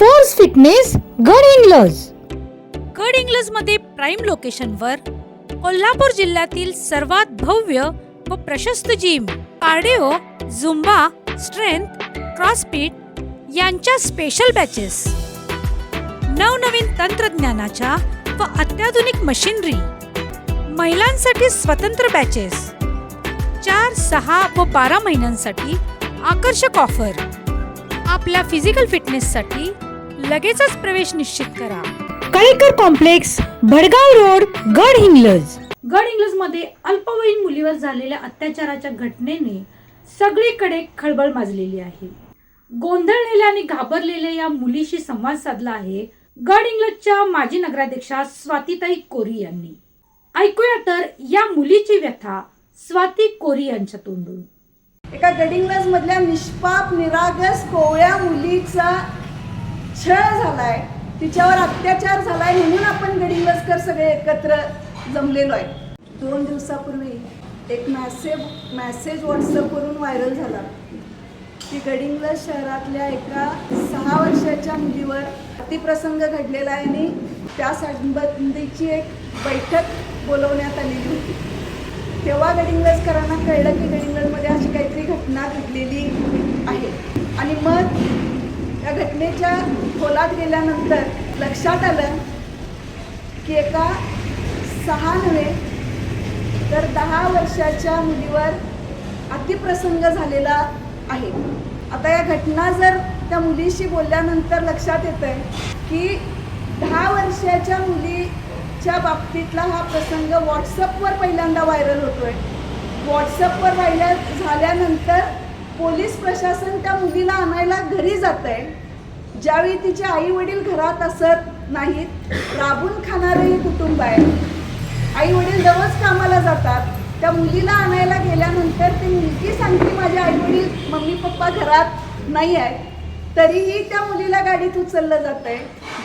Force fitness गड इंग्लज गड इंग्लजमध्ये prime लोकेशनवर कोल्हापूर जिल्ह्यातील सर्वात भव्य व प्रशस्त gym cardio zumba strength crossfit यांच्या स्पेशल बॅचेस नवनवीन तंत्रज्ञानाच्या व अत्याधुनिक मशिनरी महिलांसाठी स्वतंत्र बॅचेस चार सहा व बारा महिन्यांसाठी आकर्षक ऑफर आपल्या फिजिकल फिटनेससाठी लगेचच प्रवेश निश्चित करा. कळेकर कॉम्प्लेक्स भडगाव रोड गड इंग्लज. गड इंग्लजमध्ये अल्पवयीन मुलीवर झालेल्या अत्याचाराच्या घटनेने सगळीकडे खळबळ माजलेली आहे. गोंधळलेल्या आणि घाबरलेल्या या मुलीशी संवाद साधला आहे गड इंग्लजच्या माजी नगराध्यक्षा स्वातीताई कोरी यांनी. ऐकूया तर या मुलीची व्यथा स्वाती कोरी यांच्या तोंडून. एका गडिंग्लज मधल्या निष्पाप निरागस कोवळ्या मुलीचा छळ झालाय. तिच्यावर अत्याचार झालाय म्हणून आपण गडिंग्लजकर सगळे एकत्र जमलेलो आहे. दोन दिवसापूर्वी एक मॅसेज मॅसेज व्हॉट्सअपवरून व्हायरल झाला. की गडिंग्लज शहरातल्या एका सहा वर्षाच्या मुलीवर अतिप्रसंग घडलेला आहे आणि त्या संबंधीची एक बैठक बोलवण्यात आलेली होती. तेव्हा गडिंग्लजकरांना कळलं की गडिंग्लजमध्ये अशी काहीतरी घटना घडलेली आहे. आणि मग या घटनेच्या खोलात गेल्यानंतर लक्षात आलं की एका सहा नव्हे तर दहा वर्षाच्या मुलीवर अतिप्रसंग झालेला आहे. आता या घटना जर त्या मुलीशी बोलल्यानंतर लक्षात येतं आहे की दहा वर्षाच्या मुलीच्या बाबतीतला हा प्रसंग व्हॉट्सअपवर पहिल्यांदा व्हायरल होतोय. व्हॉट्सअपवर व्हायरल झाल्यानंतर पोलीस प्रशासन त्या मुलीला आणायला घरी जात आहे ज्यावेळी तिचे आई वडील घरात असत नाहीत राबून खाणारं हे कुटुंब आहे. आई वडील दररोज कामाला जातात. त्या मुलीला आणायला गेल्यानंतर ती मुलगी सांगते माझे आई वडील मम्मी पप्पा घरात नाही आहे तरीही त्या मुलीला गाडीत उचललं जात आहे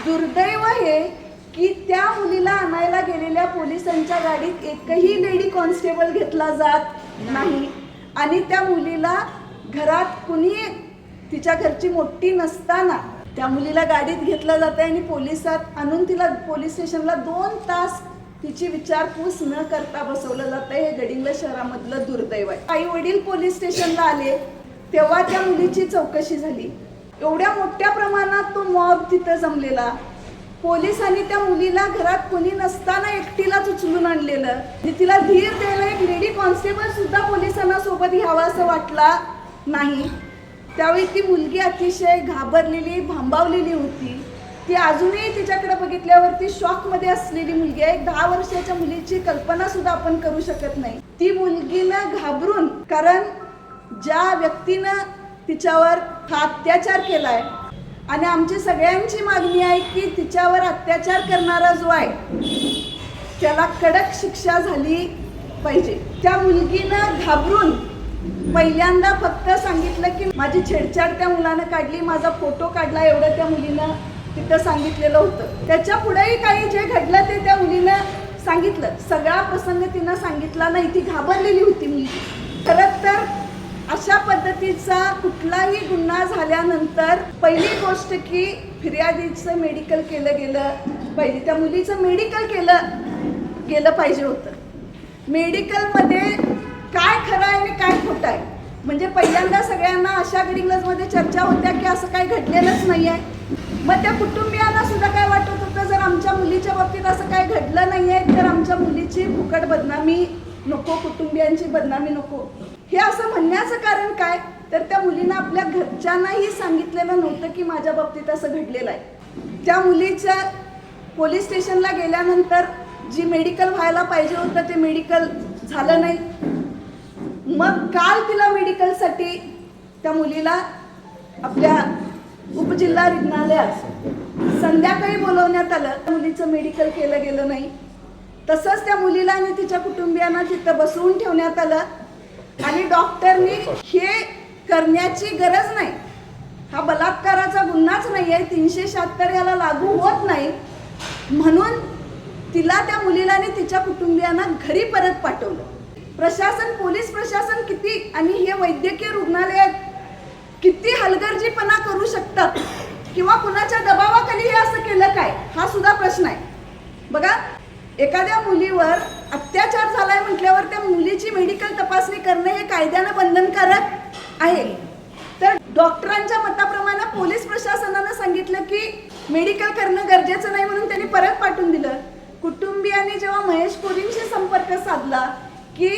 दुर्दैव हे की त्या मुलीला आणायला गेलेल्या पोलिसांच्या गाडीत एकही लेडी कॉन्स्टेबल घेतला जात नाही. आणि त्या मुलीला घरात कुणी तिच्या घरची मोठी नसताना त्या मुलीला गाडीत घेतलं जातं आणि पोलिसात आणून तिला पोलीस स्टेशनला दोन तास तिची विचारपूस न करता बसवलं जातं हे गडिंगला शहरामधलं दुर्दैव आहे. आई वडील पोलीस स्टेशनला आले तेव्हा त्या मुलीची चौकशी झाली. एवढ्या मोठ्या प्रमाणात तो मॉब तिथं जमलेला. पोलिसांनी त्या मुलीला घरात कोणी नसताना एकटीलाच उचलून आणलेलं. आणि तिला धीर द्यायला एक लेडी कॉन्स्टेबल सुद्धा पोलिसांना सोबत घ्यावा असं वाटला. नाही. त्यावेळी ती मुलगी अतिशय घाबरलेली भांबावलेली होती. ती अजूनही तिच्याकडे बघितल्यावरती शॉकमध्ये असलेली मुलगी आहे. दहा वर्षाच्या मुलीची कल्पना सुद्धा आपण करू शकत नाही. ती मुलगीनं घाबरून कारण ज्या व्यक्तीनं तिच्यावर हा अत्याचार केलाय आणि आमची सगळ्यांची मागणी आहे की तिच्यावर अत्याचार करणारा जो आहे त्याला कडक शिक्षा झाली पाहिजे. त्या मुलगीनं घाबरून पहिल्यांदा फक्त सांगितलं की माझी छेडछाड त्या मुलानं काढली माझा फोटो काढला एवढं त्या मुलीनं तिथं सांगितलेलं होतं. त्याच्या पुढेही काही जे घडलं ते त्या मुलीनं सांगितलं. सगळा प्रसंग तिनं सांगितला नाही ती घाबरलेली होती मी खरं तर अशा पद्धतीचा कुठलाही गुन्हा झाल्यानंतर पहिली गोष्ट की फिर्यादीचं मेडिकल केलं गेलं पाहिजे त्या मुलीचं मेडिकल केलं गेलं पाहिजे होतं. मेडिकलमध्ये काय खरं आहे आणि काय खोटं आहे? म्हणजे पहिल्यांदा सगळ्यांना अशा गडिंग्लजमध्ये चर्चा होत्या की असं काही घडलेलंच नाही आहे मग त्या कुटुंबियांना सुद्धा काय वाटत होतं जर आमच्या मुलीच्या बाबतीत असं काही घडलं नाही आहे तर आमच्या मुलीची फुकट बदनामी नको कुटुंबियांची बदनामी नको. हे असं म्हणण्याचं कारण काय? तर त्या मुलीनं आपल्या घरच्यांनाही सांगितलेलं नव्हतं की माझ्या बाबतीत असं घडलेलं आहे. त्या मुलीच्या पोलीस स्टेशनला गेल्यानंतर जी मेडिकल व्हायला पाहिजे होतं ते मेडिकल झालं नाही. मग काल तिला मेडिकलसाठी त्या मुलीला आपल्या उपजिल्हा रुग्णालयात संध्याकाळी बोलवण्यात आलं. मुलीचं मेडिकल केलं गेलं नाही. तसंच त्या मुलीला आणि तिच्या कुटुंबियांना तिथं बसवून ठेवण्यात आलं. आणि डॉक्टरनी हे करण्याची गरज नाही. हा बलात्काराचा गुन्हाच नाही आहे तीनशे शहात्तर याला लागू होत नाही. म्हणून तिला त्या मुलीला आणि तिच्या कुटुंबियांना घरी परत पाठवलं. प्रशासन पोलीस प्रशासन किती आणि हे वैद्यकीय रुग्णालयात किती हलगर्जीपणा करू शकतात? किंवा कुणाच्या दबावाखाली हे असं केलं काय? हा सुद्धा प्रश्न आहे. बघा एखाद्या मुलीवर अत्याचार झालाय म्हटल्यावर त्या मुलीची मेडिकल तपासणी करणे हे कायद्यानं बंधनकारक आहे. तर डॉक्टरांच्या मताप्रमाणे पोलीस प्रशासनानं सांगितलं की मेडिकल करणं गरजेचं नाही म्हणून त्यांनी परत पाठवून दिलं. कुटुंबियांनी जेव्हा महेश कोरींशी संपर्क साधला की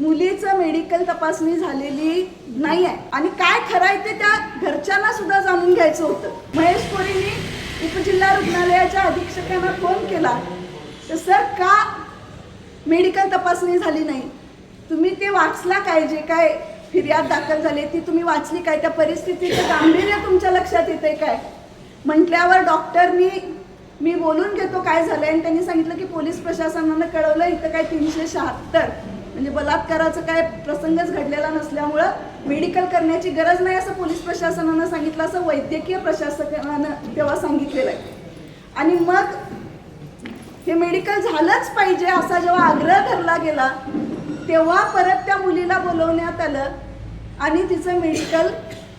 मुलीचं मेडिकल तपासणी झालेली नाही आहे आणि काय खरं आहे ते त्या घरच्यांना सुद्धा जाणून घ्यायचं होतं. महेश कोरींनी उपजिल्हा रुग्णालयाच्या अधीक्षकांना फोन केला. तर सर का मेडिकल तपासणी झाली नाही? तुम्ही ते वाचला काय? जे काय फिर्याद दाखल झाली ती तुम्ही वाचली काय? त्या परिस्थितीचं गांभीर्य तुमच्या लक्षात येते काय? म्हटल्यावर डॉक्टरनी मी बोलून घेतो काय झालंय आणि त्यांनी सांगितलं की पोलीस प्रशासनानं कळवलं इथं काय तीनशे शहात्तर. म्हणजे बलात्काराचं काय प्रसंगच घडलेला नसल्यामुळं मेडिकल करण्याची गरज नाही असं पोलीस प्रशासनानं सांगितलं असं वैद्यकीय प्रशासनानं तेव्हा सांगितलेलं आहे. आणि मग हे मेडिकल झालंच पाहिजे असा जेव्हा आग्रह धरला गेला तेव्हा परत त्या मुलीला बोलवण्यात आलं आणि तिचं मेडिकल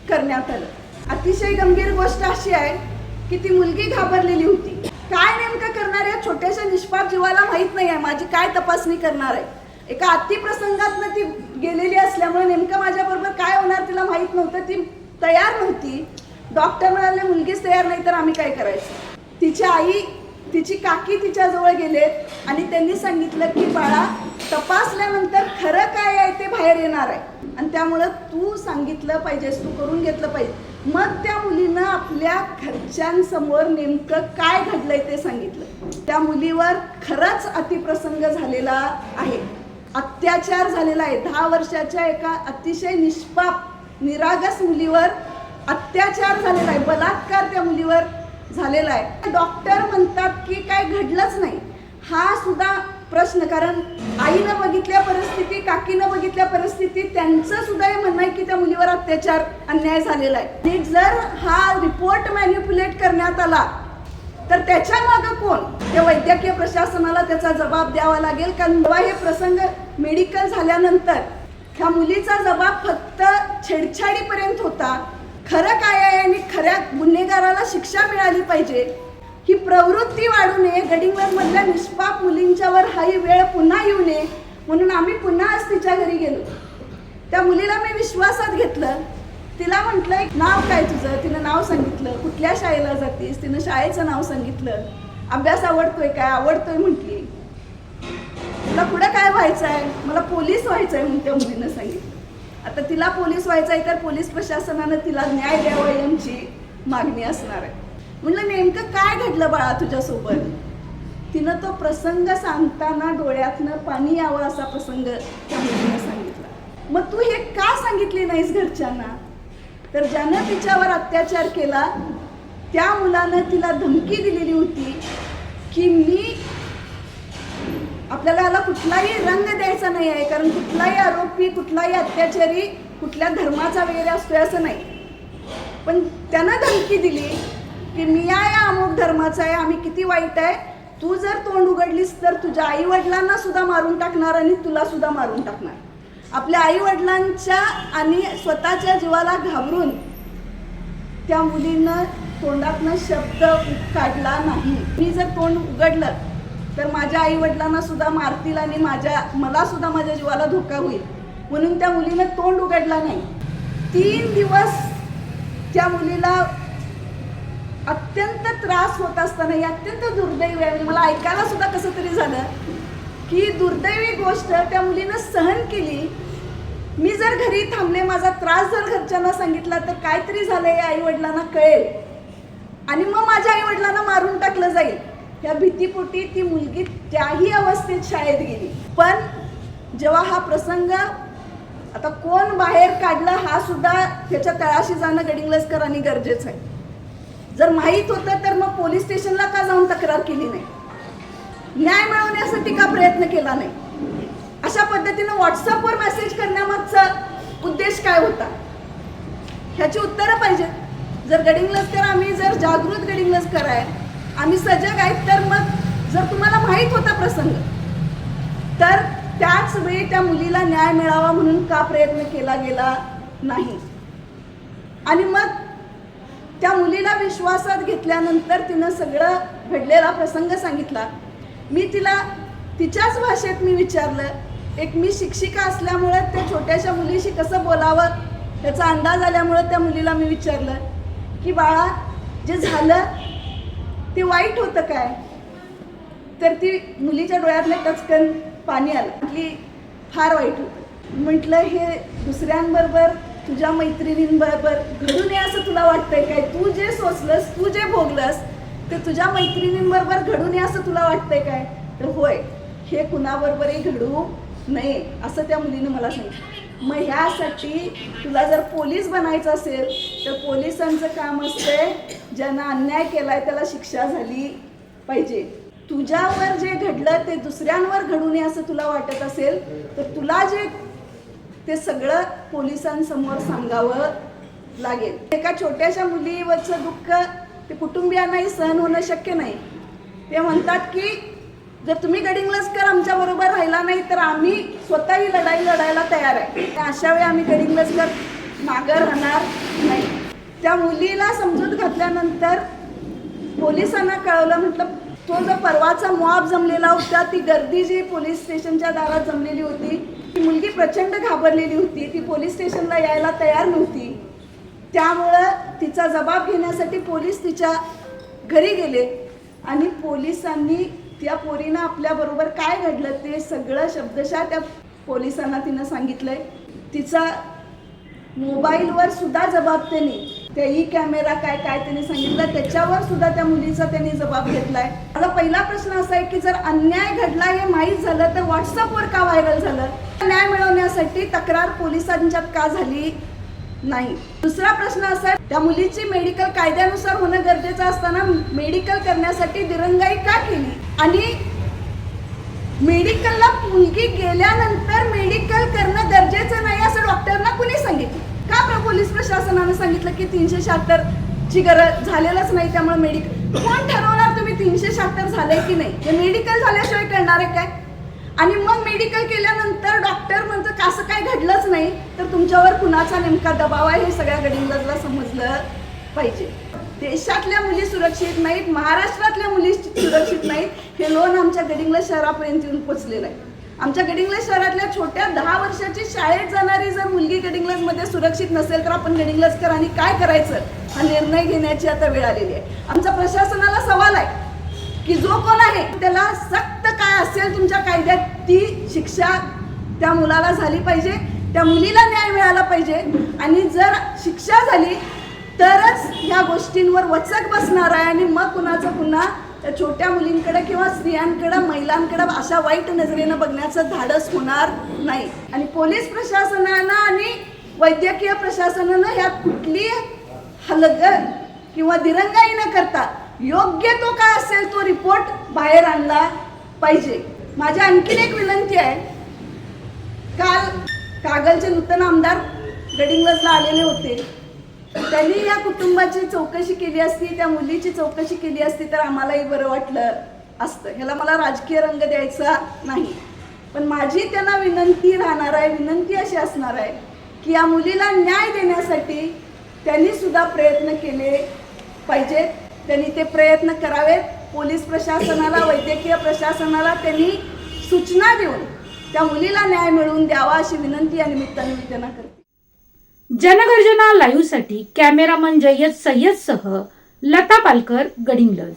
करण्यात आलं. अतिशय गंभीर गोष्ट अशी आहे की ती मुलगी घाबरलेली होती. काय नेमकं करणार आहे? छोट्याशा निष्पाप जीवाला माहीत नाही आहे. माझी काय तपासणी करणार आहे? एका अतिप्रसंगातनं ती गेलेली असल्यामुळे नेमकं माझ्याबरोबर काय होणार तिला माहीत नव्हतं. ती तयार नव्हती. डॉक्टर म्हणाले मुलगीच तयार नाही तर आम्ही काय करायचं? तिची आई तिची काकी तिच्याजवळ गेलेत आणि त्यांनी सांगितलं की बाळा तपासल्यानंतर खरं काय आहे ते बाहेर येणार आहे. आणि त्यामुळं तू सांगितलं पाहिजेस तू करून घेतलं पाहिजे. मग त्या मुलीनं आपल्या घरच्यांसमोर नेमकं काय घडलंय ते सांगितलं. त्या मुलीवर खरंच अतिप्रसंग झालेला आहे. अत्याचार झालेला आहे. दहा वर्षाच्या एका अतिशय निष्पाप निरागस मुलीवर अत्याचार झालेला आहे. बलात्कार त्या मुलीवर झालेला आहे. डॉक्टर म्हणतात की काय घडलंच नाही. हा सुद्धा प्रश्न कारण आईनं बघितल्या परिस्थिती काकीनं बघितल्या परिस्थिती त्यांचं सुद्धा हे म्हणणं आहे की त्या मुलीवर अत्याचार अन्याय झालेला आहे. आणि जर हा रिपोर्ट मॅन्युप्युलेट करण्यात आला तर त्याच्या मागं कोण? त्या वैद्यकीय प्रशासनाला त्याचा जबाब द्यावा लागेल कारण जेव्हा हे प्रसंग मेडिकल झाल्यानंतर ह्या मुलीचा जबाब फक्त छेडछाडीपर्यंत होता. खरं काय आहे आणि खऱ्या गुन्हेगाराला शिक्षा मिळाली पाहिजे ही प्रवृत्ती वाढू नये गडिंग्लजमधल्या निष्पाप मुलींच्यावर हा ही वेळ पुन्हा येऊ नये म्हणून आम्ही पुन्हा आज तिच्या घरी गेलो. त्या मुलीला मी विश्वासात घेतलं. तिला म्हटलं नाव काय तुझं? तिनं नाव सांगितलं. कुठल्या शाळेला जातीस? तिनं शाळेचं नाव सांगितलं. अभ्यास आवडतोय काय? आवडतोय म्हटली. तुला पुढं काय व्हायचं आहे मला पोलीस व्हायचं आहे म्हणून त्या मुलीनं सांगितलं. आता तिला पोलीस व्हायचं आहे तर पोलीस प्रशासनानं तिला न्याय द्यावा यांची मागणी असणार आहे. म्हणलं नेमकं काय घडलं बाळा तुझ्यासोबत? तिनं तो प्रसंग सांगताना डोळ्यातनं पाणी यावं असा प्रसंग त्या मुलीनं सांगितला. मग तू हे का सांगितली नाहीस घरच्यांना? तर ज्यानं तिच्यावर अत्याचार केला त्या मुलानं तिला धमकी दिलेली होती की मी आपल्याला याला कुठलाही रंग द्यायचा नाही आहे कारण कुठलाही आरोपी कुठलाही अत्याचारी कुठल्या धर्माचा वगैरे असतोय असं नाही. पण त्यानं धमकी दिली की मी या या अमुक धर्माचा आहे आम्ही किती वाईट आहे. तू जर तोंड उघडलीस तर तुझ्या आई वडिलांना सुद्धा मारून टाकणार आणि तुला सुद्धा मारून टाकणार. आपल्या आई वडिलांच्या आणि स्वतःच्या जीवाला घाबरून त्या मुलीनं तोंडातनं शब्द काढला नाही. मी जर तोंड उघडलं तर माझ्या आई वडिलांना सुद्धा मारतील आणि माझ्या मला सुद्धा माझ्या जीवाला धोका होईल. म्हणून त्या मुलीनं तोंड उघडला नाही. तीन दिवस त्या मुलीला अत्यंत त्रास होत असताना ही अत्यंत दुर्दैवी आहे. म्हणजे मला ऐकायला सुद्धा कसं तरी झालं की दुर्दैवी गोष्ट त्या मुलीनं सहन केली. मी जर घरी थांबले माझा त्रास जर घरच्यांना सांगितला तर काहीतरी झालंय आई वडिलांना कळेल. आणि मग माझ्या आई वडिलांना मारून टाकलं जाईल. या भीतीपोटी ती मुलगी त्याही अवस्थेत शाळेत गेली. पण जेव्हा हा प्रसंग आता कोण बाहेर काढला हा सुद्धा त्याच्या तळाशी जाणं गडिंग्लजकरांनी गरजेचं आहे. जर माहीत होतं तर मग पोलीस स्टेशनला का जाऊन तक्रार केली नाही? न्याय मिळवण्यासाठी का प्रयत्न केला नाही? अशा पद्धतीनं व्हॉट्सअपवर मेसेज करण्यामागचा उद्देश काय होता? ह्याची उत्तरं पाहिजेत. जर गडिंग्लजकर आम्ही जर जागृत गडिंग्लजकर आहे आम्ही सजग आहेत तर मग जर तुम्हाला माहीत होता प्रसंग तर त्याच वेळी त्या मुलीला न्याय मिळावा म्हणून का प्रयत्न केला गेला नाही? आणि मग त्या मुलीला विश्वासात घेतल्यानंतर तिनं सगळं घडलेला प्रसंग सांगितला. मी तिला तिच्याच भाषेत मी विचारलं एक मी शिक्षिका असल्यामुळं त्या छोट्याशा मुलीशी कसं बोलावं? त्याचा अंदाज आल्यामुळं त्या मुलीला मी विचारलं की बाळा जे झालं ते वाईट होतं काय? तर ती मुलीच्या डोळ्यातलं टचकन पाणी आलं. म्हटली फार वाईट होतं. म्हटलं हे दुसऱ्यांबरोबर तुझ्या मैत्रिणींबरोबर घडून ये असं तुला वाटतंय काय? तू जे सोचलंस तू जे भोगलंस ते तुझ्या मैत्रिणींबरोबर घडून ये असं तुला वाटतंय काय? तर होय हे कुणाबरोबरही घडू नये असं त्या मुलीने मला सांगितलं. मग ह्यासाठी तुला जर पोलीस बनायचं असेल तर पोलिसांचं काम असतंय ज्यांना अन्याय केलाय त्याला शिक्षा झाली पाहिजे. तुझ्यावर जे घडलं ते दुसऱ्यांवर घडू नये असं तुला वाटत असेल तर तुला जे ते सगळं पोलिसांसमोर सांगावं लागेल. एका छोट्याशा मुलीवरचं दुःख ते कुटुंबियांनाही सहन होणं शक्य नाही. ते म्हणतात की जर तुम्ही गडिंगलस्कर आमच्या बरोबर राहिला नाही तर आम्ही स्वतःही लढाई लढायला तयार आहे. अशा वेळी आम्ही गडिंगलस्कर मागं राहणार नाही. त्या मुलीला समजूत घातल्यानंतर पोलिसांना कळवलं म्हटलं तो जो परवाचा मॉब जमलेला होता ती गर्दी जी पोलीस स्टेशनच्या दारात जमलेली होती ती मुलगी प्रचंड घाबरलेली होती ती पोलीस स्टेशनला यायला तयार नव्हती. त्यामुळं तिचा जबाब घेण्यासाठी पोलीस तिच्या घरी गेले. आणि पोलिसांनी त्या पोरीनं आपल्याबरोबर काय घडलं ते सगळं शब्दशः त्या पोलिसांना तिनं सांगितलंय. तिचा मोबाईलवर सुद्धा जबाब त्यांनी त्या ई कॅमेरा काय काय त्यांनी सांगितलं त्याच्यावर सुद्धा त्या मुलीचा त्यांनी जबाब घेतलाय. माझा पहिला प्रश्न असा आहे की जर अन्याय घडला हे माहीत झालं तर व्हॉट्सअपवर का व्हायरल झालं? न्याय मिळवण्यासाठी तक्रार पोलिसांच्यात का झाली नाही? दुसरा प्रश्न असा आहे त्या मुलीची मेडिकल कायद्यानुसार होणं गरजेचं असताना मेडिकल करण्यासाठी दिरंगाई का केली? आणि मेडिकलला मुलगी गेल्यानंतर मेडिकल करणं गरजेचं नाही असं डॉक्टरना कुणी सांगितलं? का प्र- पोलीस प्रशासनानं सांगितलं की तीनशे शहात्तर ची गरज झालेलंच नाही त्यामुळे मेडिकल कोण ठरवणार तुम्ही तीनशे शहात्तर झालंय की नाही? हे मेडिकल झाल्याशिवाय करणार आहे काय? आणि मग मेडिकल केल्यानंतर डॉक्टर म्हणतं का असं काय घडलंच नाही तर तुमच्यावर कुणाचा नेमका दबाव आहे हे सगळ्या गडिंगजला समजलं पाहिजे. देशातल्या मुली सुरक्षित नाहीत महाराष्ट्रातल्या मुली सुरक्षित नाहीत हे लोन आमच्या गडिंगला शहरापर्यंत येऊन पोचलेलं आहे. आमच्या गडिंग्लज शहरातल्या छोट्या दहा वर्षाची शाळेत जाणारी जर मुलगी गडिंग्लजमध्ये सुरक्षित नसेल तर आपण गडिंग्लजकरांनी काय करायचं? हा निर्णय घेण्याची आता वेळ आलेली आहे. आमचा प्रशासनाला सवाल आहे की जो कोण आहे त्याला सक्त काय असेल तुमच्या कायद्यात? ती शिक्षा त्या मुलाला झाली पाहिजे त्या मुलीला न्याय मिळाला पाहिजे. आणि जर शिक्षा झाली तरच ह्या गोष्टींवर वचक बसणार आहे आणि मग कुणाचं पुन्हा त्या छोट्या मुलींकडे किंवा स्त्रियांकडे महिलांकडे अशा वाईट नजरेनं बघण्याचं धाडस होणार नाही. आणि पोलीस प्रशासनानं आणि वैद्यकीय प्रशासनानं ह्यात कुठली हलग किंवा दिरंगाई न करता योग्य तो काय असेल तो रिपोर्ट बाहेर आणला पाहिजे. माझी आणखीन एक विनंती आहे. काल कागलचे नूतन आमदार गडिंगलजला आलेले होते. त्यांनी या कुटुंबाची चौकशी केली असती त्या मुलीची चौकशी केली असती तर आम्हालाही बरं वाटलं असतं. ह्याला मला राजकीय रंग द्यायचा नाही. पण माझी त्यांना विनंती राहणार आहे विनंती अशी असणार आहे की या मुलीला न्याय देण्यासाठी त्यांनी सुद्धा प्रयत्न केले पाहिजेत त्यांनी ते प्रयत्न करावेत. पोलीस प्रशासनाला वैद्यकीय प्रशासनाला त्यांनी सूचना देऊन त्या मुलीला न्याय मिळवून द्यावा अशी विनंती या निमित्ताने मी त्यांना करते. जनगर्जना लाईव्हसाठी कॅमेरामन जय्यद सय्यदसह लता पालकर गडिंगलज.